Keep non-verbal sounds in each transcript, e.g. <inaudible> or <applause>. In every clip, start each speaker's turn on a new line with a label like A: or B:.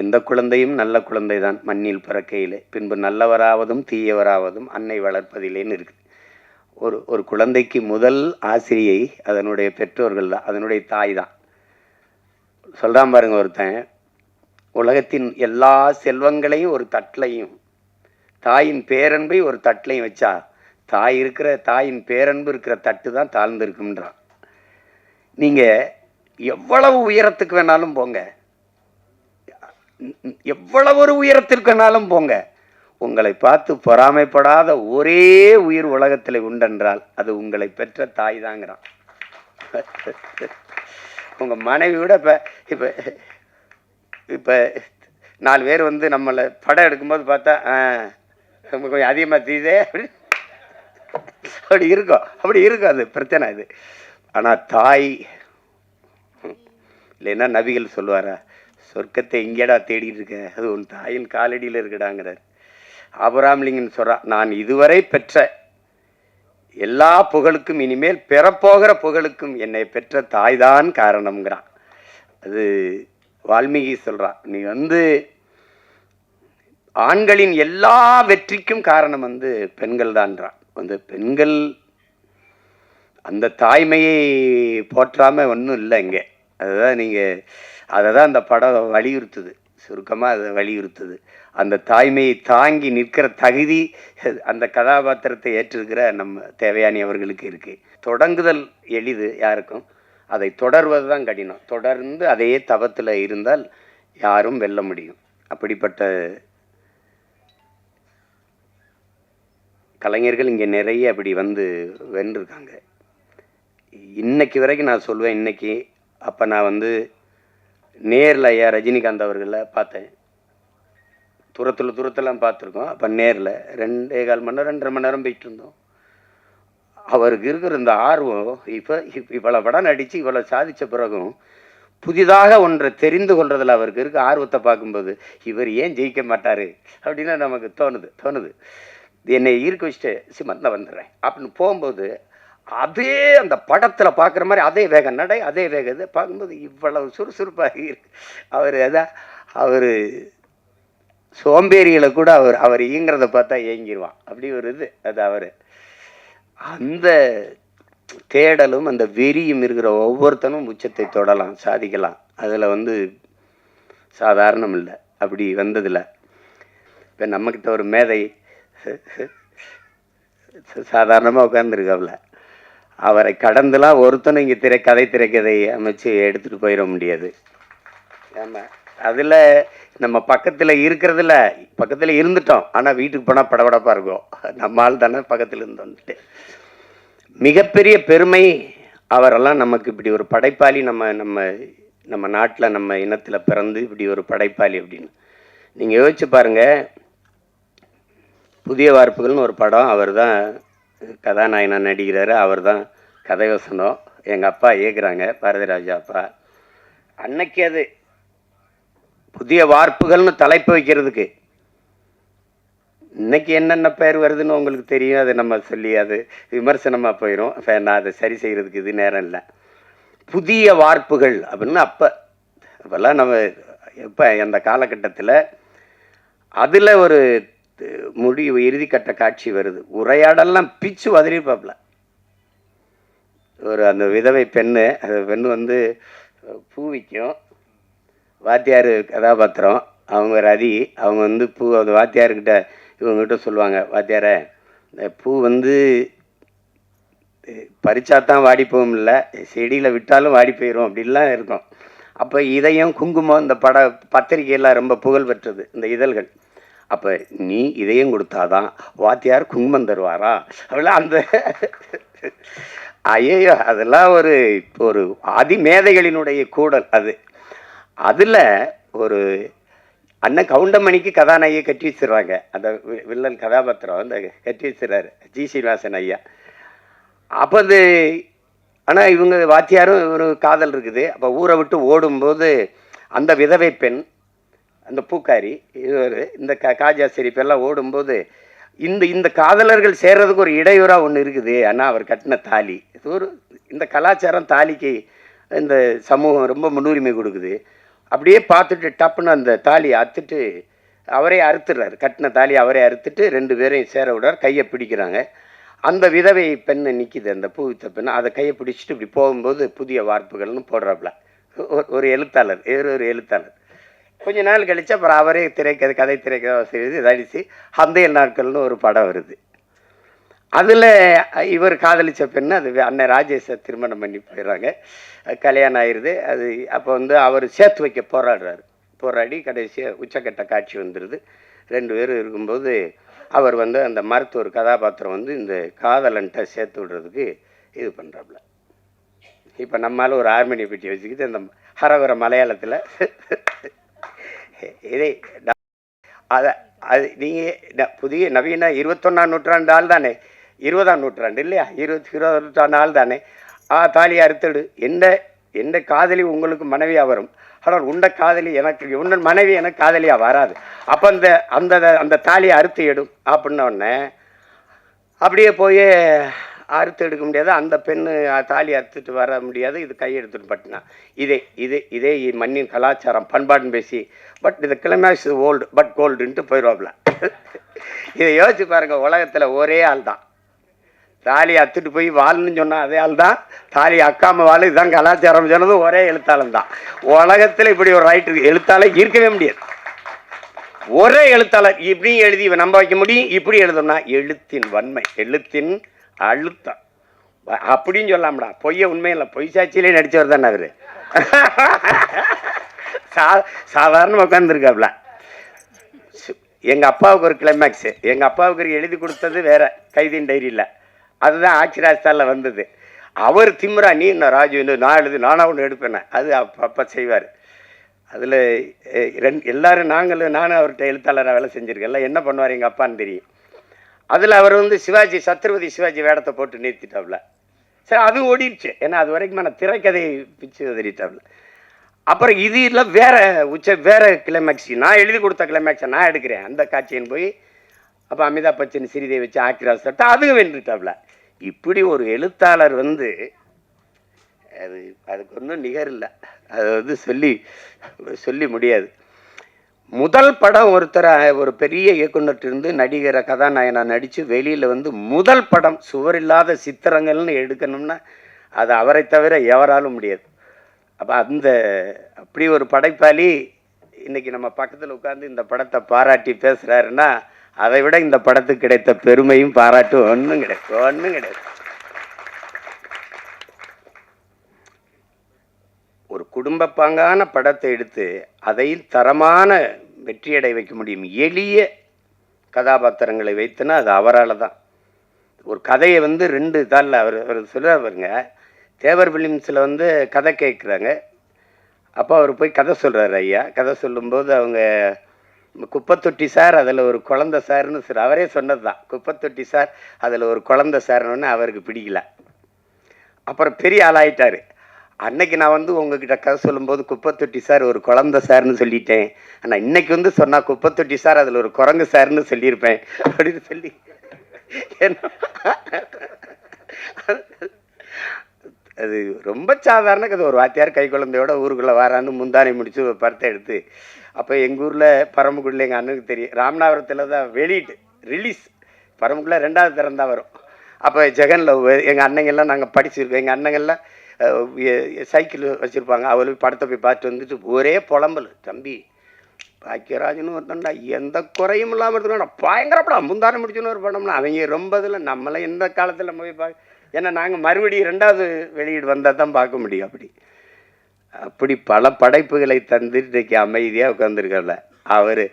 A: எந்த குழந்தையும் நல்ல குழந்தை தான் மண்ணில் பிறக்கையிலே. பின்பு நல்லவராவதும் தீயவராவதும் அன்னை வளர்ப்பதிலேன்னு இருக்குது ஒரு ஒரு குழந்தைக்கு முதல் ஆசிரியை அதனுடைய பெற்றோர்கள் தான் அதனுடைய தாய் தான். சொல்கிறான் பாருங்க ஒருத்தன் உலகத்தின் எல்லா செல்வங்களையும் ஒரு தட்டிலையும் தாயின் பேரன்பை ஒரு தட்டிலையும் வச்சா தாய் இருக்கிற தாயின் பேரன்பு இருக்கிற தட்டு தான் தாழ்ந்துருக்குன்றான் நீங்கள் எவ்வளவு உயரத்துக்கு வேணாலும் போங்க. எவ்வளவு ஒரு உயரத்திற்குனாலும் போங்க. உங்களை பார்த்து பொறாமைப்படாத ஒரே உயிர் உலகத்தில் உண்டென்றால் அது உங்களை பெற்ற தாய் தாங்கிறான். உங்கள் மனைவி விட இப்போ இப்போ நாலு பேர் வந்து நம்மளை படம் எடுக்கும்போது பார்த்தா ஆ, கொஞ்சம் அதிகமாக தீதே அப்படி அப்படி இருக்கும் அப்படி இருக்கும் அது பிரச்சனை இது ஆனால் தாய் இல்லைன்னா நபிகள் சொல்லுவாரா சொர்க்கத்தை எங்கேடா தேடிட்டு இருக்க அது உன் தாயின் காலடியில் இருக்கடாங்கிறார். ஆபராம்லிங்கன் சொல்கிறா நான் இதுவரை பெற்ற எல்லா புகழுக்கும் இனிமேல் பெறப்போகிற புகழுக்கும் என்னை பெற்ற தாய்தான் காரணம்ங்கிறான். அது வால்மீகி சொல்கிறான் நீ வந்து ஆண்களின் எல்லா வெற்றிக்கும் காரணம் வந்து பெண்கள் தான்றான் வந்து பெண்கள் அந்த தாய்மையை போற்றாமல் ஒன்றும் இல்லை இங்கே. அதுதான் நீங்கள் அதை தான் அந்த படம் வலியுறுத்துது. சுருக்கமாக அதை வலியுறுத்துது. அந்த தாய்மையை தாங்கி நிற்கிற தகுதி அந்த கதாபாத்திரத்தை ஏற்றிருக்கிற நம்ம தேவையானி அவர்களுக்கு இருக்குது தொடங்குதல் எளிது யாருக்கும்? அதை தொடர்வது தான் கடினம். தொடர்ந்து அதே தவத்தில் இருந்தால் யாரும் வெல்ல முடியும். அப்படிப்பட்ட கலைஞர்கள் இங்கே நிறைய அப்படி வந்து வென்றிருக்காங்க. இன்னைக்கு வரைக்கும் நான் சொல்லுவேன் இன்னைக்கு அப்போ நான் வந்து நேரில் ஐயா ரஜினிகாந்த் அவர்களை பார்த்தேன். தூரத்தில் தூரத்தெல்லாம் பார்த்துருக்கோம். அப்போ நேரில் ரெண்டே கால் மணி நேரம் ரெண்டரை மணி நேரம் போயிட்டு இருந்தோம். அவருக்கு இருக்கிற இந்த ஆர்வம் இப்போ இவ்வளோ படம் நடித்து இவ்வளோ சாதித்த பிறகும் புதிதாக ஒன்றை தெரிந்து கொள்றதில் அவருக்கு இருக்க ஆர்வத்தை பார்க்கும்போது இவர் ஏன் ஜெயிக்க மாட்டார் அப்படின்னு நமக்கு தோணுது தோணுது. என்னை ஈர்க்க வச்சுட்டு சிமந்த வந்துடுறேன். அப்படின்னு போகும்போது அதே அந்த படத்தில் பார்க்குற மாதிரி அதே வேக நடை அதே வேக இது பார்க்கும்போது இவ்வளவு சுறுசுறுப்பாக இருக்கு. அவர் அதான் அவர் சோம்பேறிகளை கூட அவர் அவர் இயங்குறத பார்த்தா ஏங்கிடுவான் அப்படி ஒரு இது அது அவர். அந்த தேடலும் அந்த வெறியும் இருக்கிற ஒவ்வொருத்தனும் உச்சத்தை தொடலாம் சாதிக்கலாம். அதில் வந்து சாதாரணம் இல்லை. அப்படி வந்ததில்லை இப்போ நம்மக்கிட்ட ஒரு மேதை சாதாரணமாக உட்காந்துருக்காப்புல அவரை கடந்துலாம் ஒருத்தனும் இங்கே திரை கதை திரைக்கதை அமைச்சு எடுத்துகிட்டு போயிட முடியாது. ஆமாம் அதில் நம்ம பக்கத்தில் இருக்கிறதுல பக்கத்தில் இருந்துட்டோம். ஆனால் வீட்டுக்கு போனால் படபடப்பாக இருக்கும். நம்ம ஆள் தானே பக்கத்தில் இருந்து வந்துட்டு. மிகப்பெரிய பெருமை அவரெல்லாம் நமக்கு இப்படி ஒரு படைப்பாளி நம்ம நம்ம நம்ம நாட்டில் நம்ம இனத்தில் பிறந்து இப்படி ஒரு படைப்பாளி அப்படின்னு. நீங்கள் யோசிச்சு பாருங்கள் புதிய வார்ப்புகள்னு ஒரு படம் அவர் தான் கதாநாயகனாக நடிக்கிறாரு அவர் தான் கதை வசனம் எங்கள் அப்பா இயக்குறாங்க பாரதிராஜா அப்பா. அன்னைக்கு அது புதிய வார்ப்புகள்னு தலைப்பு வைக்கிறதுக்கு. இன்னைக்கு என்னென்ன பேர் வருதுன்னு உங்களுக்கு தெரியும் அதை நம்ம சொல்லி அது விமர்சனமாக போயிடும் நான் அதை சரி செய்கிறதுக்கு இது நேரம் இல்லை. புதிய வார்ப்புகள் அப்படின்னு அப்போ அப்போல்லாம் நம்ம இப்போ அந்த காலகட்டத்தில் அதில் ஒரு முடிவு இறுதிக்கட்ட காட்சி வருது. உரையாடெல்லாம் பிச்சு உதறிப்பாப்புல ஒரு அந்த விதவை பெண்ணு அந்த பெண் வந்து பூ விற்கும் வாத்தியார் கதாபாத்திரம். அவங்க ரதி அவங்க வந்து பூ அந்த வாத்தியார்கிட்ட இவங்ககிட்ட சொல்லுவாங்க வாத்தியாரை இந்த பூ வந்து பறிச்சா தான் வாடி போகும் இல்லை. செடியில் விட்டாலும் வாடி போயிடும் அப்படிலாம் இருக்கும். அப்போ இதயம் குங்குமம் இந்த பட பத்திரிகையெல்லாம் ரொம்ப புகழ் பெற்றது இந்த இதழ்கள். அப்போ நீ இதயம் கொடுத்தாதான் வாத்தியார் குங்குமம் தருவாரா? அப்படிலாம் அந்த ஐயோ அதெல்லாம் ஒரு ஒரு அதிமேதைகளினுடைய கூடல் அது. அதில் ஒரு அண்ணன் கவுண்டமணிக்கு கதாநாயகியை கட்டி வச்சிடுறாங்க. அந்த வி- வில்லன் கதாபாத்திரம் அந்த கட்டி வச்சிடறாரு ஜி சீனிவாசன் ஐயா. அப்போ அது ஆனால் இவங்க வாத்தியாரும் ஒரு காதல் இருக்குது. அப்போ ஊரை விட்டு ஓடும்போது அந்த விதவை பெண் அந்த பூக்காரி இவர் இந்த கா காஜா ஷெரீப் எல்லாம் ஓடும்போது இந்த இந்த காதலர்கள் சேர்றதுக்கு ஒரு இடையூறாக ஒன்று இருக்குது. ஆனால் அவர் கட்டின தாலி. இது ஒரு இந்த கலாச்சாரம் தாலிக்கு இந்த சமூகம் ரொம்ப முன்னுரிமை கொடுக்குது. அப்படியே பார்த்துட்டு டப்புன்னு அந்த தாலியை அறுத்துட்டு அவரே அறுத்துடுறாரு. கட்டின தாலி அவரே அறுத்துட்டு ரெண்டு பேரையும் சேர விடுறார். கையை பிடிக்கிறாங்க. அந்த விதவை பெண்ணை நிற்கிது அந்த பூவித்த பெண்ணை அதை கையை பிடிச்சிட்டு இப்படி போகும்போது புதிய வார்ப்புகள்னு போடுறாப்புல. ஒரு எழுத்தாளர் வேறு ஒரு எழுத்தாளர். கொஞ்ச நாள் கழிச்சு அப்புறம் அவரே திரைக்கதை கதை திரைக்கதை செய்து நடித்து அந்த நாட்கள்னு ஒரு படம் வருது. அதில் இவர் காதலிச்ச பெண்ணு அது அண்ணன் ராஜேஷை திருமணம் பண்ணி போயிடுறாங்க. கல்யாணம் ஆயிடுது அது அப்போ வந்து அவர் சேர்த்து வைக்க போராடுறாரு. போராடி கடைசியாக உச்சக்கட்ட காட்சி வந்துடுது ரெண்டு பேரும் இருக்கும்போது அவர் வந்து அந்த மருத்துவர் கதாபாத்திரம் வந்து இந்த காதலன்ட்ட சேர்த்து விடுறதுக்கு இது பண்ணுறாப்புல இப்போ நம்மளால் ஒரு ஆர்மனிய பெட்டி வச்சுக்கிட்டு அந்த ஹரவர மலையாளத்தில் இதை அதை அது நீங்கள் புதிய நவீன இருபத்தொன்னாம் நூற்றாண்டு ஆள் தானே? இருபதாம் நூற்றாண்டு இல்லையா? இருபத்தி இருபதாம் நூற்றாண்டு ஆள் தானே? ஆ தாலியை அறுத்தடு. எந்த எந்த காதலி உங்களுக்கு மனைவியாக வரும்? ஆனால் உண்ட காதலி எனக்கு உன்னன் மனைவி எனக்கு காதலியாக வராது. அப்போ அந்த அந்த அந்த தாலியை அறுத்து எடும் அப்படின்ன உடனே அப்படியே போய் அறுத்து எடுக்க முடியாது? அந்த பெண்ணு தாலி அறுத்துட்டு வர முடியாது. இது கையெடுத்துட்டு பட்டினா. இதே இதே இதே மண்ணின் கலாச்சாரம் பண்பாடுன்னு பேசி. பட் இது கிளைமேக்ஸ் ஓல்டு பட் கோல்டுன்ட்டு போயிடுவாப்புல இதை யோசிச்சு பாருங்க உலகத்தில் ஒரே ஆள் தான். தாலி அத்துட்டு போய் வாழ்னு சொன்னால் அதே ஆள் தான். தாலி அக்காம வாழ் இதுதான் கலாச்சாரம் சொன்னதும் ஒரே எழுத்தாளன் தான். உலகத்தில் இப்படி ஒரு ரைட்டு எழுத்தாளர் இருக்கவே முடியாது. ஒரே எழுத்தாளர் இப்படியும் எழுதி நம்ப வைக்க முடியும். இப்படி எழுதணும்னா எழுத்தின் வன்மை எழுத்தின் அழுத்தம். அப்படின்னு சொல்லாமடா. பொய்ய உண்மையில்லை பொய் சாட்சியிலே நடிச்சவர் தானே அவர். சா சாதாரண உட்காந்துருக்காப்ல எங்கள் அப்பாவுக்கு ஒரு கிளைமேக்ஸு எங்கள் அப்பாவுக்கு ஒரு எழுதி கொடுத்தது வேற கைதின் டைரியில். அதுதான் ஆட்சிராஜ்தானில் வந்தது. அவர் திமிரா நீ என்ன ராஜு என்ன நான் எழுது நானாக ஒன்று எடுப்பேனே? அது அப்பா செய்வார். அதில் ரெண்டு எல்லாரும் நாங்களும் நானும் அவர்கிட்ட எழுத்தாளராக வேலை செஞ்சுருக்கேன் எல்லாம் என்ன பண்ணுவார் எங்கள் அப்பான்னு தெரியும். அதில் அவர் வந்து சிவாஜி சத்ரபதி சிவாஜி வேடத்தை போட்டு நிறுத்திட்டாப்ல. சரி அதுவும் ஓடிடுச்சு. ஏன்னா அது வரைக்கும் நான் திரைக்கதையை பிச்சு உதறிட்டாப்ல அப்புறம் இது இல்லை வேற உச்ச வேற கிளைமேக்ஸ் நான் எழுதி கொடுத்த கிளைமேக்ஸை நான் எடுக்கிறேன். அந்த காட்சியின் போய் அப்போ அமிதாப் பச்சன் சிறிதை வச்சு ஆக்கிராஸ் தட்டா அதுவும் வென்றுட்டாப்ல. இப்படி ஒரு எழுத்தாளர் வந்து அது அதுக்கு ஒன்றும் நிகர் இல்லை. அதை வந்து சொல்லி சொல்லி முடியாது. முதல் படம் ஒருத்தர் ஒரு பெரிய இயக்குனர்கிட்ட இருந்து நடிகரை கதாநாயகனா நடித்து வெளியில் வந்து முதல் படம் சுவர் இல்லாத சித்திரங்கள்னு எடுக்கணும்னா அது அவரை தவிர எவராலும் முடியாது. அப்போ அந்த அப்படி ஒரு படைப்பாளி இன்றைக்கி நம்ம பக்கத்தில் உட்காந்து இந்த படத்தை பாராட்டி பேசுகிறாருன்னா அதை விட இந்த படத்துக்கு கிடைத்த பெருமையும் பாராட்டும் ஒன்றும் கிடையாது ஒன்றும் கிடையாது. ஒரு குடும்ப பாங்கான படத்தை எடுத்து அதையும் தரமான வெற்றியடை வைக்க முடியும். எளிய கதாபாத்திரங்களை வைத்துனா அது அவரால் தான் ஒரு கதையை வந்து ரெண்டு தாளில் அவர் அவர் சொல்கிறார் தேவர் ஃபிலிம்ஸில் வந்து கதை கேட்குறாங்க. அப்போ அவர் போய் கதை சொல்கிறாரு ஐயா. கதை சொல்லும்போது அவங்க குப்பத்தொட்டி சார் அதில் ஒரு குழந்த சார்னு சார் அவரே சொன்னது தான் குப்பத்தொட்டி சார் அதில் ஒரு குழந்த சார்னு அவருக்கு பிடிக்கல. அப்புறம் பெரிய ஆளாயிட்டார். அன்னைக்கு நான் வந்து உங்ககிட்ட கதை சொல்லும்போது குப்பத்தொட்டி சார் ஒரு குழந்தை சார்னு சொல்லிட்டேன். ஆனால் இன்னைக்கு வந்து சொன்னால் குப்பத்தொட்டி சார் அதில் ஒரு குரங்கு சார்னு சொல்லியிருப்பேன். அப்படின்னு சொல்லி அது ரொம்ப சாதாரண கதை. ஒரு வாத்தியார் கை குழந்தையோட ஊருக்குள்ளே வரான்னு முந்தானை முடிச்சு ஒரு படத்தை எடுத்து அப்போ எங்கள் ஊரில் பரமக்குடியில் எங்கள் அண்ணனுக்கு தெரியும். ராமநாதபுரத்தில் தான் வெளியீட்டு ரிலீஸ் பரம்புக்குள்ளே ரெண்டாவது திறந்தான் வரும். அப்போ ஜெகனில் எங்கள் அண்ணங்கெல்லாம் நாங்கள் படிச்சிருக்கோம். எங்கள் அண்ணங்கள்லாம் சைக்கிள் வச்சுருப்பாங்க. அவளுக்கு படத்தை போய் பார்த்துட்டு வந்துட்டு ஒரே புலம்பல். தம்பி பாக்கியராஜன் ஒருத்தன்டா எந்த குறையும் இல்லாமல் இருக்கா பயங்கர படம். முந்தானை முடிச்சுன்னு ஒரு படம்னா அவங்க ரொம்ப இதில் நம்மளாம் எந்த காலத்தில் போய் பார்க்க ஏன்னா நாங்கள் மறுபடியும் ரெண்டாவது வெளியீடு வந்தால் தான் பார்க்க முடியும் அப்படி. அப்படி பல படைப்புகளை தந்து இன்றைக்கு அமைதியாக உட்காந்துருக்கல அவர்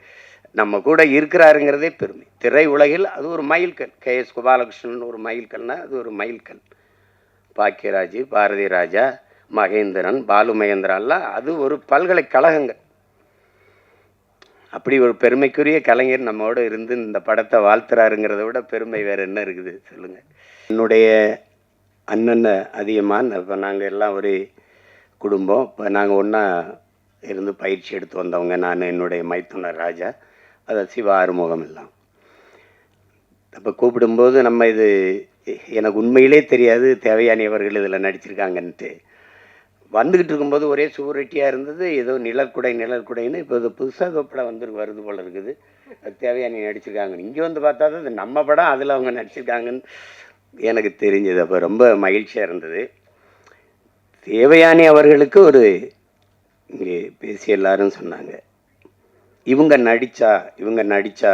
A: நம்ம கூட இருக்கிறாருங்கிறதே பெருமை. திரை உலகில் அது ஒரு மைல்கல். கே எஸ் கோபாலகிருஷ்ணன் ஒரு மைல்கல்னா அது ஒரு மைல்கல். பாக்கியராஜ் பாரதி ராஜா மகேந்திரன் பாலு மகேந்திரான்லாம் அது ஒரு பல்கலைக்கழகங்கள் அப்படி ஒரு பெருமைக்குரிய கலைஞர் நம்மோடு இருந்து இந்த படத்தை வாழ்த்துறாருங்கிறத விட பெருமை வேறு என்ன இருக்குது சொல்லுங்கள் என்னுடைய அண்ணன் அதிகமாக இப்போ நாங்கள் எல்லாம் ஒரு குடும்பம். இப்போ நாங்கள் ஒன்றா இருந்து பயிற்சி எடுத்து வந்தவங்க நான் என்னுடைய மைத்துனர் ராஜா. அதை சிவ ஆறுமுகம் எல்லாம். அப்போ கூப்பிடும்போது நம்ம இது எனக்கு உண்மையிலே தெரியாது தேவயானி அவர்கள் இதில் நடிச்சிருக்காங்கன்ட்டு. வந்துக்கிட்டு இருக்கும்போது ஒரே சுவரொட்டியாக இருந்தது ஏதோ நிழற்குடை நிழற்குடைன்னு இப்போ இது புதுசாக ஏதோ படம் வந்து வருது போல் இருக்குது. அது தேவையானி நடிச்சிருக்காங்க இங்கே வந்து பார்த்தா தான் இது நம்ம படம் அதில் அவங்க நடிச்சிருக்காங்கன்னு எனக்கு தெரிஞ்சது. அப்போ ரொம்ப மகிழ்ச்சியாக இருந்தது. தேவையானி அவர்களுக்கு ஒரு இங்கே பேசி எல்லாரும் சொன்னாங்க. இவங்க நடித்தா இவங்க நடித்தா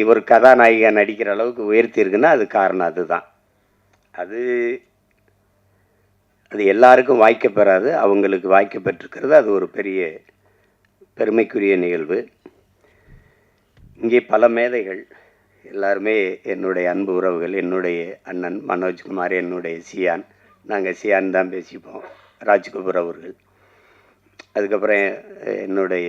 A: இவர் கதாநாயகன் நடிக்கிற அளவுக்கு உயர்த்தி இருக்குன்னா அது காரணம் அதுதான். அது அது எல்லாருக்கும் வாய்க்க பெறாது அவங்களுக்கு வாய்க்க பெற்றிருக்கிறது அது ஒரு பெரிய பெருமைக்குரிய நிகழ்வு. இங்கே பல மேதைகள் எல்லாருமே என்னுடைய அன்பு உறவுகள் என்னுடைய அண்ணன் மனோஜ்குமார் என்னுடைய சியான் நாங்கள் சியான் தான் பேசிப்போம் ராஜ்கபூர் அவர்கள். அதுக்கப்புறம் என்னுடைய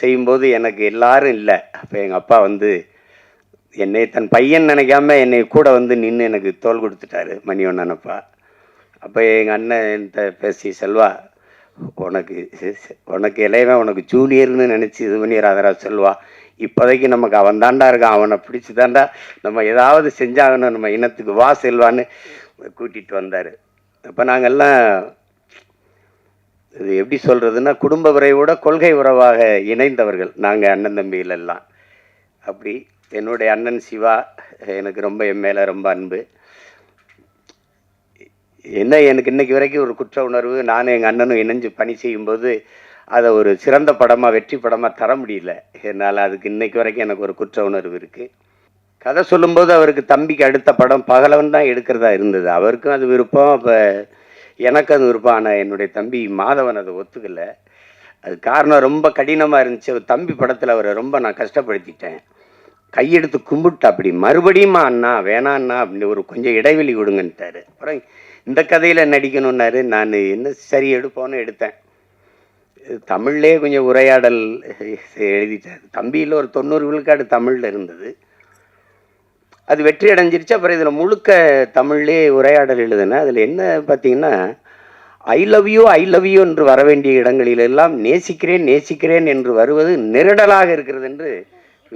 A: செய்யும்போது எனக்கு எல்லாரும் இல்லை. அப்போ எங்கள் அப்பா வந்து என்னை தன் பையன் நினைக்காம என்னை கூட வந்து நின்று எனக்கு தோல் கொடுத்துட்டாரு மணி அப்பா அப்போ எங்கள் அண்ணன் பேசி செல்வா உனக்கு உனக்கு இளையவன் உனக்கு ஜூனியர்னு நினச்சி இது பண்ணி ராதரா செல்வா. இப்போதைக்கு நமக்கு அவன் தாண்டா இருக்கான் அவனை பிடிச்சி தாண்டா நம்ம ஏதாவது செஞ்சாகணும் நம்ம இனத்துக்கு வா செல்வான்னு கூட்டிகிட்டு வந்தார். அப்போ நாங்கள்லாம் இது எப்படி சொல்கிறதுன்னா குடும்ப உறவோட கொள்கை உறவாக இணைந்தவர்கள். நாங்கள் அண்ணன் தம்பிகளெல்லாம் அப்படி என்னுடைய அண்ணன் சிவா எனக்கு ரொம்ப என் மேலே ரொம்ப அன்பு. என்ன எனக்கு இன்றைக்கு வரைக்கும் ஒரு குற்ற உணர்வு நானும் எங்கள் அண்ணனும் இணைஞ்சு பணி செய்யும்போது அதை ஒரு சிறந்த படமாக வெற்றி படமாக தர முடியல. என்னால் அதுக்கு இன்றைக்கு வரைக்கும் எனக்கு ஒரு குற்ற உணர்வு இருக்குது கதை சொல்லும்போது அவருக்கு தம்பிக்கு அடுத்த படம் பகலவன் தான் எடுக்கிறதா இருந்தது. அவருக்கும் அது விருப்பம். அப்போ எனக்கு அது விருப்பம். ஆனால் என்னுடைய தம்பி மாதவன் அதை ஒத்துக்கலை. அது காரணம் ரொம்ப கடினமாக இருந்துச்சு. அவர் தம்பி படத்தில் அவரை ரொம்ப நான் கஷ்டப்படுத்திட்டேன். கையெடுத்து கும்பிட்டு அப்படி மறுபடியுமா அண்ணா வேணாண்ணா அப்படின்னு ஒரு கொஞ்சம் இடைவெளி விடுங்கன்ட்டாரு அப்புறம் இந்த கதையில் நடிக்கணும்னாரு. நான் என்ன சரி எடுப்போன்னு எடுத்தேன். தமிழ்லேயே கொஞ்சம் உரையாடல் எழுதிட்டார். தம்பியில் ஒரு தொண்ணூறு விழுக்காடு தமிழில் இருந்தது. அது வெற்றி அடைஞ்சிருச்சு. அப்புறம் இதில் முழுக்க தமிழ்லே உரையாடல் எழுதுனேன் அதில் என்ன பார்த்தீங்கன்னா I love you I love you என்று வர வேண்டிய இடங்களிலெல்லாம் நேசிக்கிறேன் நேசிக்கிறேன் என்று வருவது நெருடலாக இருக்கிறது என்று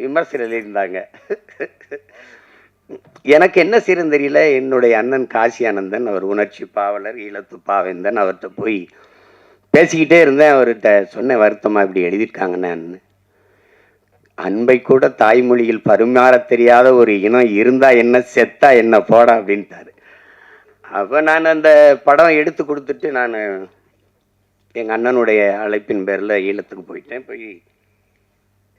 A: விமர்சனம் எழுதியிருந்தாங்க. எனக்கு என்ன செய்யறது தெரியல. என்னுடைய அண்ணன் காசி ஆனந்தன் அவர் உணர்ச்சி பாவலர் ஈழத்து பாவேந்தன் அவர்கிட்ட போய் பேசிக்கிட்டே இருந்தேன். அவர்கிட்ட சொன்ன வருத்தமாக இப்படி எழுதியிருக்காங்கன்னு. அன்பை கூட தாய்மொழியில் பரிமாற தெரியாத ஒரு இனம் இருந்தால் என்ன செத்தா என்ன போடா அப்படின்ட்டாரு. அப்போ நான் அந்த படம் எடுத்து கொடுத்துட்டு நான் எங்கள் அண்ணனுடைய அழைப்பின் பேரில் ஈழத்துக்கு போயிட்டேன். போய்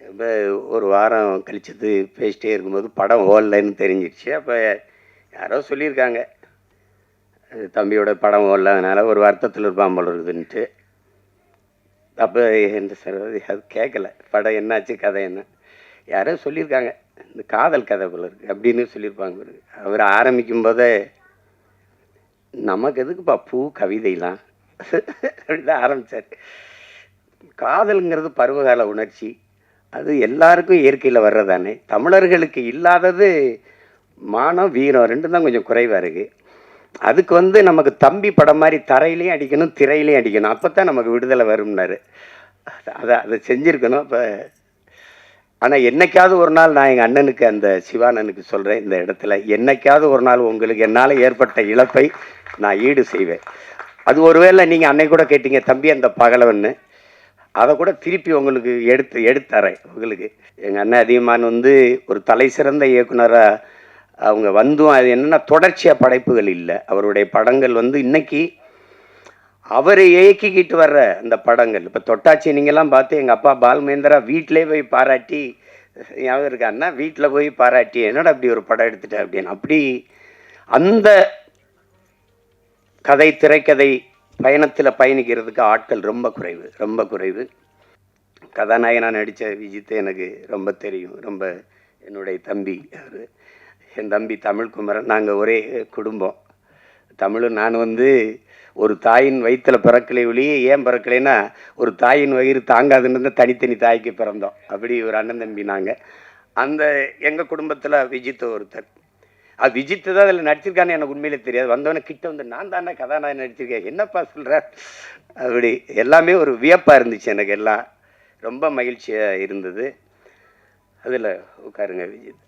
A: இப்போ ஒரு வாரம் கழிச்சது பேசிட்டே இருக்கும்போது படம் ஓடலைன்னு தெரிஞ்சிருச்சு. அப்போ யாரோ சொல்லியிருக்காங்க. அது தம்பியோட படம் ஓடல அதனால் ஒரு வருத்தத்தில் இருப்பான் போல இருக்குதுன்ட்டு. அப்போ என்ன சார் அது கேட்கல படம் என்னாச்சு கதை என்ன? யாரோ சொல்லியிருக்காங்க. இந்த காதல் கதை போல இருக்கு அப்படின்னு சொல்லியிருப்பாங்க அவர் ஆரம்பிக்கும் போதே நமக்கு எதுக்குப்பா பூ கவிதைலாம்? அப்படிதான் ஆரம்பித்தார் காதல்ங்கிறது பருவகால உணர்ச்சி. அது எல்லாருக்கும் இயற்கையில் வர்றதானே தமிழர்களுக்கு இல்லாதது மானம் வீரம் ரெண்டும் தான் கொஞ்சம் குறைவாக இருக்குது அதுக்கு வந்து நமக்கு தம்பி படம் மாதிரி தரையிலையும் அடிக்கணும் திரையிலையும் அடிக்கணும். அப்போ தான் நமக்கு விடுதலை வரும்னாரு. அதை அதை செஞ்சுருக்கணும். இப்போ ஆனால் என்னைக்காவது ஒரு நாள் நான் எங்கள் அண்ணனுக்கு அந்த சிவானனுக்கு சொல்கிறேன் இந்த இடத்துல என்னைக்காவது ஒரு நாள் உங்களுக்கு என்னால் ஏற்பட்ட இழப்பை நான் ஈடு செய்வேன். அது ஒருவேளை நீங்கள் அன்னை கூட கேட்டீங்க தம்பி அந்த பகலவன்னு. அதை கூட திருப்பி உங்களுக்கு எடுத்து எடுத்தரேன் உங்களுக்கு. எங்கள் அண்ணன் அதிகமான் வந்து ஒரு தலை சிறந்த இயக்குனராக அவங்க வந்தும் அது என்னென்னா தொடர்ச்சியாக படைப்புகள் இல்லை. அவருடைய படங்கள் வந்து இன்னைக்கு அவரை இயக்கிக்கிட்டு வர்ற அந்த படங்கள். இப்போ தொட்டாச்சி நீங்கள்லாம் பார்த்து எங்கள் அப்பா பால்மேந்திரா வீட்டிலே போய் பாராட்டி ஞாபகம் இருக்காருன்னா வீட்டில் போய் பாராட்டி என்னடா அப்படி ஒரு படம் எடுத்துட்டேன் அப்படின்னு. அப்படி அந்த கதை திரைக்கதை பயணத்தில் பயணிக்கிறதுக்கு ஆட்கள் ரொம்ப குறைவு ரொம்ப குறைவு. கதாநாயகனாக நடித்த விஜித்தை எனக்கு ரொம்ப தெரியும். ரொம்ப என்னுடைய தம்பி அவர். என் தம்பி தமிழ்குமரன். நாங்கள் ஒரே குடும்பம். தமிழும் நான் வந்து ஒரு தாயின் வயிற்றில் பிறக்கலை ஒழிய ஏன் பிறக்கலைன்னா ஒரு தாயின் வயிறு தாங்காதுன்னு இருந்தால் தனித்தனி தாய்க்கு பிறந்தோம். அப்படி ஒரு அண்ணன் தம்பி நாங்கள் அந்த எங்கள் குடும்பத்தில் விஜித் ஒருத்தர். அது விஜித்து தான் அதில் நடிச்சிருக்கான்னு எனக்கு உண்மையிலே தெரியாது. வந்தவொடனே கிட்ட வந்து நான் தானே கதாநாயகன் நடிச்சிருக்கேன். என்னப்பா சொல்கிற அப்படி எல்லாமே ஒரு வியப்பாக இருந்துச்சு எனக்கு எல்லாம். ரொம்ப மகிழ்ச்சியாக இருந்தது. அதில் உட்காருங்க விஜித்.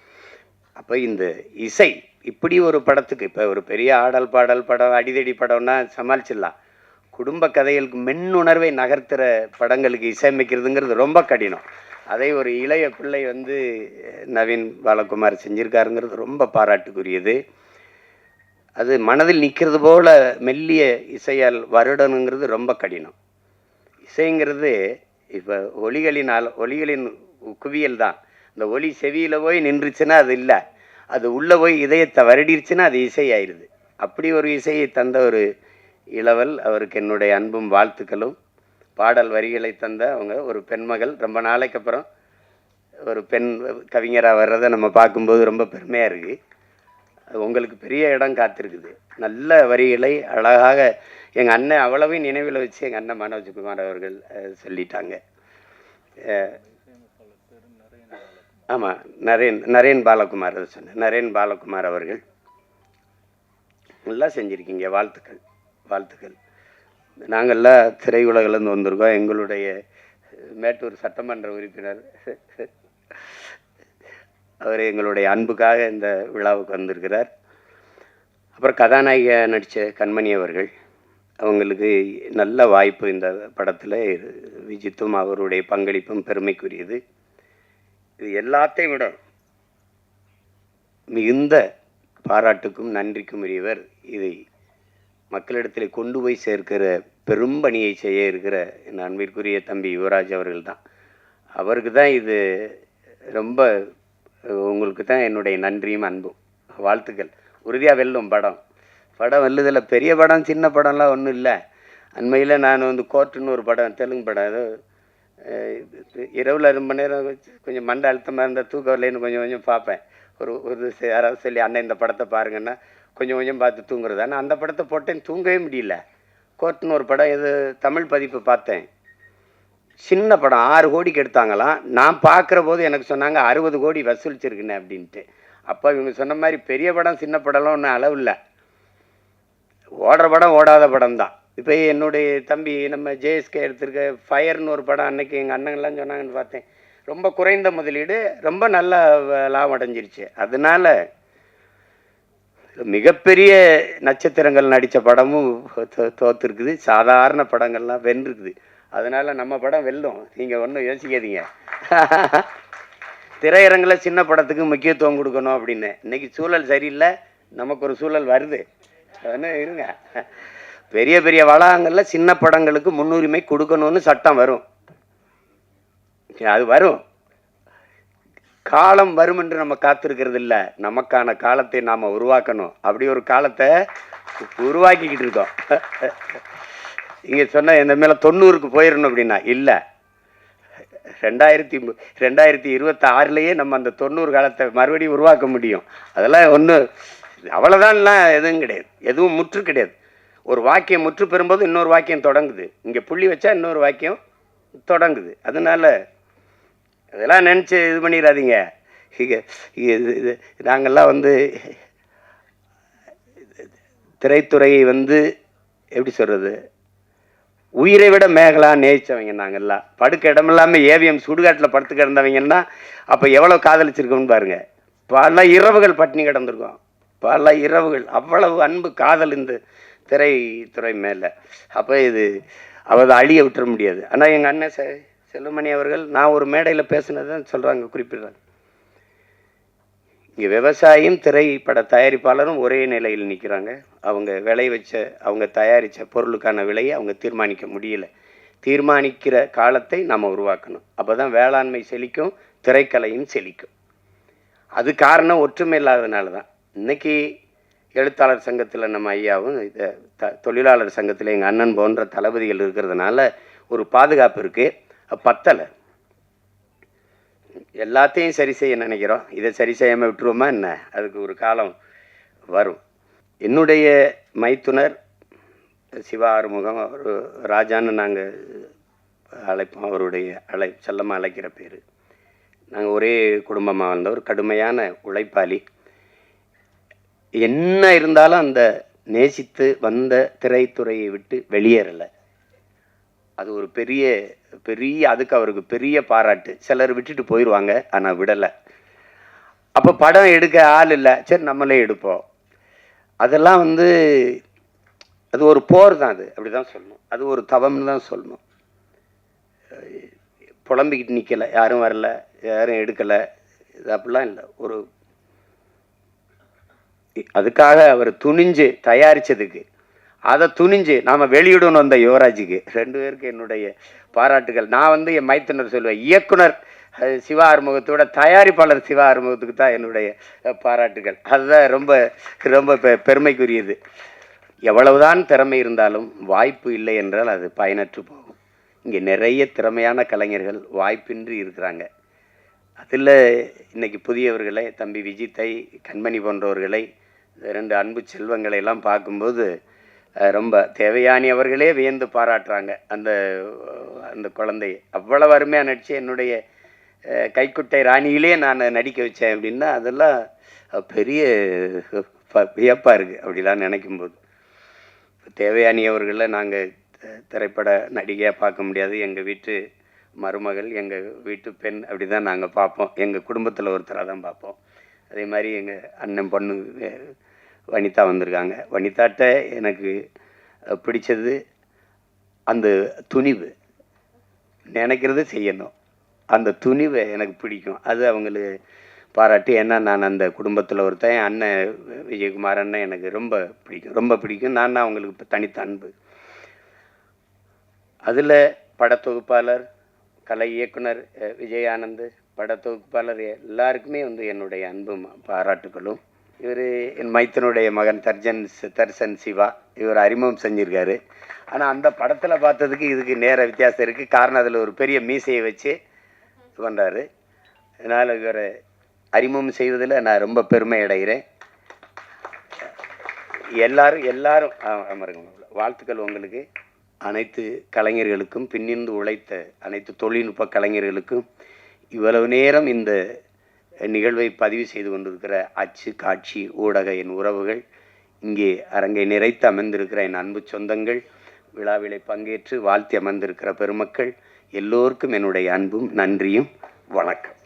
A: அப்போ இந்த இசை இப்படி ஒரு படத்துக்கு இப்போ ஒரு பெரிய ஆடல் பாடல் படம் அடிதடி படம்னா சமாளிச்சிடலாம். குடும்ப கதைகளுக்கு மென்னுணர்வை நகர்த்துற படங்களுக்கு இசையமைக்கிறதுங்கிறது ரொம்ப கடினம். அதை ஒரு இளைய பிள்ளை வந்து நவீன் பாலகுமார் செஞ்சுருக்காருங்கிறது ரொம்ப பாராட்டுக்குரியது. அது மனதில் நிற்கிறது போல மெல்லிய இசையால் வருடணுங்கிறது ரொம்ப கடினம். இசைங்கிறது இப்போ ஒலிகளின் ஆல ஒலிகளின் குவியல் தான். இந்த ஒலி செவியில் போய் நின்றுச்சுன்னா அது இல்லை. அது உள்ளே போய் இதயத்தை வருடிருச்சுன்னா அது இசையாயிருது. அப்படி ஒரு இசையை தந்த ஒரு இளவல் அவருக்கு என்னுடைய அன்பும் வாழ்த்துக்களும். பாடல் வரிகளை தந்த அவங்க ஒரு பெண்மகள் ரொம்ப நாளைக்கு அப்புறம் ஒரு பெண் கவிஞராக வர்றதை நம்ம பார்க்கும்போது ரொம்ப பெருமையாக இருக்குது அது உங்களுக்கு பெரிய இடம் காத்திருக்குது. நல்ல வரிகளை அழகாக எங்கள் அண்ணன் அவ்வளவையும் நினைவில் வச்சு எங்கள் அண்ணன் மனோஜ்குமார் அவர்கள் சொல்லிட்டாங்க. ஆமாம் நரேன் நரேன் பாலகுமார் அதை சொன்னேன் நரேன் பாலகுமார் அவர்கள் நல்லா செஞ்சுருக்கீங்க வாழ்த்துக்கள் வாழ்த்துக்கள். நாங்கள்லாம் திரையுலகிலேருந்து வந்திருக்கோம். எங்களுடைய மேட்டூர் சட்டமன்ற உறுப்பினர். அவர் எங்களுடைய அன்புக்காக இந்த விழாவுக்கு வந்திருக்கிறார். அப்புறம் கதாநாயகியாக நடித்த கண்மணி அவர்கள் அவங்களுக்கு நல்ல வாய்ப்பு இந்த படத்தில் விஜித்தும் அவருடைய பங்களிப்பும் பெருமைக்குரியது. இது எல்லாத்தையும் விட மிகுந்த பாராட்டுக்கும் நன்றிக்கும் உரியவர் இதை மக்களிடத்தில் கொண்டு போய் சேர்க்கிற பெரும்பணியை செய்ய இருக்கிற என் அன்பிற்குரிய தம்பி யுவராஜ் அவர்கள் தான் அவருக்கு தான் இது ரொம்ப உங்களுக்கு தான் என்னுடைய நன்றியும் அன்பும். வாழ்த்துக்கள். உறுதியாக வெல்லும் படம். படம் வெல்லுதில் பெரிய படம் சின்ன படம்லாம் ஒன்றும் இல்லை. அண்மையில் நான் வந்து கோர்ட்டுன்னு ஒரு படம் தெலுங்கு படம் ஏதோ இரவில் ரொம்ப நேரம் வச்சு கொஞ்சம் மண்டை அழுத்தமாக இருந்தால் தூக்கம் வரலைன்னு கொஞ்சம் கொஞ்சம் பார்ப்பேன். ஒரு ஒரு யாராவது சொல்லி அண்ணன் இந்த படத்தை பாருங்கன்னா கொஞ்சம் கொஞ்சம் பார்த்து தூங்குறது. ஆனால் அந்த படத்தை போட்டேன் தூங்கவே முடியல. கோர்ட்டுன்னு ஒரு படம் இது தமிழ் பதிப்பு பார்த்தேன். சின்ன படம் ஆறு கோடிக்கு எடுத்தாங்களாம். நான் பார்க்குற போது எனக்கு சொன்னாங்க அறுபது கோடி வசூலிச்சிருக்குண்ணே அப்படின்ட்டு. அப்போ இவங்க சொன்ன மாதிரி பெரிய படம் சின்ன படம்லாம் ஒன்றும் அளவு இல்லை. ஓடுற படம் ஓடாத படம் தான் இப்போ என்னுடைய தம்பி நம்ம ஜேஎஸ்கே எடுத்திருக்க ஃபயர்னு ஒரு படம் அன்னைக்கு எங்கள் அண்ணங்கள்லாம் சொன்னாங்கன்னு பார்த்தேன். ரொம்ப குறைந்த முதலீடு ரொம்ப நல்ல லாபம் அடைஞ்சிருச்சு. அதனால மிகப்பெரிய நட்சத்திரங்கள் நடித்த படமும் தோத்துருக்குது. சாதாரண படங்கள்லாம் வென்றுருக்குது. அதனால நம்ம படம் வெல்லும். நீங்கள் ஒன்றும் யோசிக்காதீங்க. <laughs> திரையரங்கில் சின்ன படத்துக்கு முக்கியத்துவம் கொடுக்கணும் அப்படின்னு. இன்னைக்கு சூழல் சரியில்லை. நமக்கு ஒரு சூழல் வருது. இருங்க. பெரிய பெரிய வளாகங்களில் சின்ன படங்களுக்கு முன்னுரிமை கொடுக்கணும்னு சட்டம் வரும். அது வரும். காலம் வரும் என்று நம்ம காத்திருக்கிறது இல்லை. நமக்கான காலத்தை நாம் உருவாக்கணும். அப்படி ஒரு காலத்தை உருவாக்கிக்கிட்டு இருக்கோம். இங்கே சொன்ன இந்த மேலே தொண்ணூறுக்கு போயிடணும் அப்படின்னா இல்லை. ரெண்டாயிரத்தி ரெண்டாயிரத்தி இருபத்தி ஆறுலேயே நம்ம அந்த தொண்ணூறு காலத்தை மறுபடியும் உருவாக்க முடியும். அதெல்லாம் ஒன்று அவ்வளோதான்லாம் எதுவும் கிடையாது. எதுவும் முற்று கிடையாது. ஒரு வாக்கியம் முற்று பெறும்போது இன்னொரு வாக்கியம் தொடங்குது. இங்கே புள்ளி வச்சா இன்னொரு வாக்கியம் தொடங்குது. அதனால அதெல்லாம் நினச்சி இது பண்ணிடாதீங்க. இது இது நாங்கள்லாம் வந்து திரைத்துறையை வந்து எப்படி சொல்கிறது உயிரை விட மேகலா நேசிச்சவங்க நாங்கெல்லாம். படுக்க இடமில்லாமல் ஏவிஎம் சுடுகாட்டில் படுத்து கிடந்தவங்கன்னா அப்போ எவ்வளோ காதலிச்சிருக்கோம்னு பாருங்க. பல இரவுகள் பட்டினி கிடந்திருக்கோம். பல இரவுகள். அவ்வளவு அன்பு காதல் இந்த திரைத்துறை மேலே. அப்போ இது அவதை அழிய விட்டுற முடியாது. ஆனால் எங்கள் அண்ணன் செ அவர்கள் நான் ஒரு மேடையில் பேசுனதான் சொல்கிறாங்க குறிப்பிடுறாங்க. இங்கே விவசாயியும் திரைப்பட தயாரிப்பாளரும் ஒரே நிலையில் நிற்கிறாங்க அவங்க விளை வச்ச அவங்க தயாரித்த பொருளுக்கான விலையை அவங்க தீர்மானிக்க முடியல. தீர்மானிக்கிற காலத்தை நம்ம உருவாக்கணும். அப்போ தான் வேளாண்மை செழிக்கும் திரைக்கலையும் செழிக்கும். அது காரணம் ஒற்றுமை இல்லாததுனால தான் இன்னைக்கு எழுத்தாளர் சங்கத்தில் நம்ம ஐயாவும் இதை த தொழிலாளர் சங்கத்தில் எங்கள் அண்ணன் போன்ற தளபதிகள் இருக்கிறதுனால ஒரு பாதுகாப்பு இருக்குது பத்தலை. எல்லாத்தையும் சரி செய்ய நினைக்கிறோம். இதை சரி செய்யாமல் விட்டுருவோமா என்ன? அதுக்கு ஒரு காலம் வரும். என்னுடைய மைத்துனர் சிவா ஆறுமுகம் அவர் ராஜான்னு நாங்கள் அழைப்போம். அவருடைய அழை செல்லமாக அழைக்கிற பேர். நாங்கள் ஒரே குடும்பமாக வந்தவர் கடுமையான உழைப்பாளி. என்ன இருந்தாலும் அந்த நேசித்து வந்த திரைத்துறையை விட்டு வெளியேறலை. அது ஒரு பெரிய பெரிய அதுக்கு அவருக்கு பெரிய பாராட்டு. சிலர் விட்டுட்டு போயிடுவாங்க ஆனால் விடலை. அப்போ படம் எடுக்க ஆள் இல்லை. சரி நம்மளே எடுப்போம். அதெல்லாம் வந்து அது ஒரு போர் தான் அது. அப்படி தான் சொல்லணும். அது ஒரு தவம்னு தான் சொல்லணும். புலம்பிக்கிட்டு நிற்கலை யாரும் வரல. யாரும் எடுக்கலை. இது அப்படிலாம் இல்லை. ஒரு அதுக்காக அவர் துணிஞ்சு தயாரித்ததுக்கு அதை துணிஞ்சு நாம் வெளியிடணும் அந்த யுவராஜுக்கு. ரெண்டு பேருக்கு என்னுடைய பாராட்டுகள். நான் வந்து என் மைத்துனர் சொல்லுவேன். இயக்குனர் சிவா ஆறுமுகத்தோட தயாரிப்பாளர் சிவா ஆறுமுகத்துக்கு தான் என்னுடைய பாராட்டுகள். அதுதான் ரொம்ப ரொம்ப பெ- பெருமைக்குரியது. எவ்வளவுதான் திறமை இருந்தாலும் வாய்ப்பு இல்லை என்றால் அது பயனற்று போகும். இங்கே நிறைய திறமையான கலைஞர்கள் வாய்ப்பின்றி இருக்கிறாங்க. அதில் இன்றைக்கி புதியவர்களை தம்பி விஜித்தை கண்மணி போன்றவர்களை ரெண்டு அன்பு செல்வங்களை எல்லாம் பார்க்கும்போது ரொம்ப தேவையானி அவர்களே வியந்து பாராட்டுறாங்க அந்த அந்த குழந்தையை அவ்வளவு அருமையாக நடித்து என்னுடைய கைக்குட்டை ராணியிலே நான் நடிக்க வச்சேன் அப்படின்னா அதெல்லாம் பெரிய வியப்பாக இருக்குது அப்படிலாம் நினைக்கும்போது. தேவையானி அவர்களை நாங்கள் திரைப்பட நடிகையாக பார்க்க முடியாது. எங்கள் வீட்டு மருமகள் எங்கள் வீட்டு பெண் அப்படி தான் நாங்கள் பார்ப்போம். எங்கள் குடும்பத்தில் ஒருத்தராக தான் பார்ப்போம். அதே மாதிரி எங்கள் அண்ணன் பொண்ணு வனிதா வந்திருக்காங்க. வனிதாட்ட எனக்கு பிடிச்சது அந்த துணிவு. நினைக்கிறது செய்யணும். அந்த துணிவை எனக்கு பிடிக்கும். அது அவங்களுக்கு பாராட்டி ஏன்னா நான் அந்த குடும்பத்தில் ஒருத்தன் அண்ணன் விஜயகுமார் அண்ணன் எனக்கு ரொம்ப பிடிக்கும். ரொம்ப பிடிக்கும். நான் அவங்களுக்கு இப்போ தனித்த அன்பு. அதில் படத்தொகுப்பாளர் கலை இயக்குனர் அஹ், விஜய் படத்தொகுப்பாளர் எல்லாருக்குமே வந்து என்னுடைய அன்பும் பாராட்டுகளும். இவர் என் மைத்தனுடைய மகன் தர்ஜன் தர்சன் சிவா இவர் அறிமுகம் செஞ்சுருக்காரு. ஆனால் அந்த படத்தில் பார்த்ததுக்கு இதுக்கு நேர வித்தியாசம் இருக்குது காரணம் அதில் ஒரு பெரிய மீசையை வச்சு கொண்டார் அதனால் இவரை அறிமுகம் செய்வதில் நான் ரொம்ப பெருமை அடைகிறேன். எல்லாரும் எல்லாரும் அமருங்க வாழ்த்துக்கள் உங்களுக்கு. அனைத்து கலைஞர்களுக்கும் பின்னிருந்து உழைத்த அனைத்து தொழில்நுட்ப கலைஞர்களுக்கும் இவ்வளவு நேரம் இந்த நிகழ்வை பதிவு செய்து கொண்டிருக்கிற அச்சு காட்சி ஊடக என் உறவுகள் இங்கே அரங்கை நிறைத்து அமர்ந்திருக்கிற என் அன்பு சொந்தங்கள் விழாவிலை பங்கேற்று வாழ்த்தி அமர்ந்திருக்கிற பெருமக்கள் எல்லோருக்கும் என்னுடைய அன்பும் நன்றியும் வணக்கம்.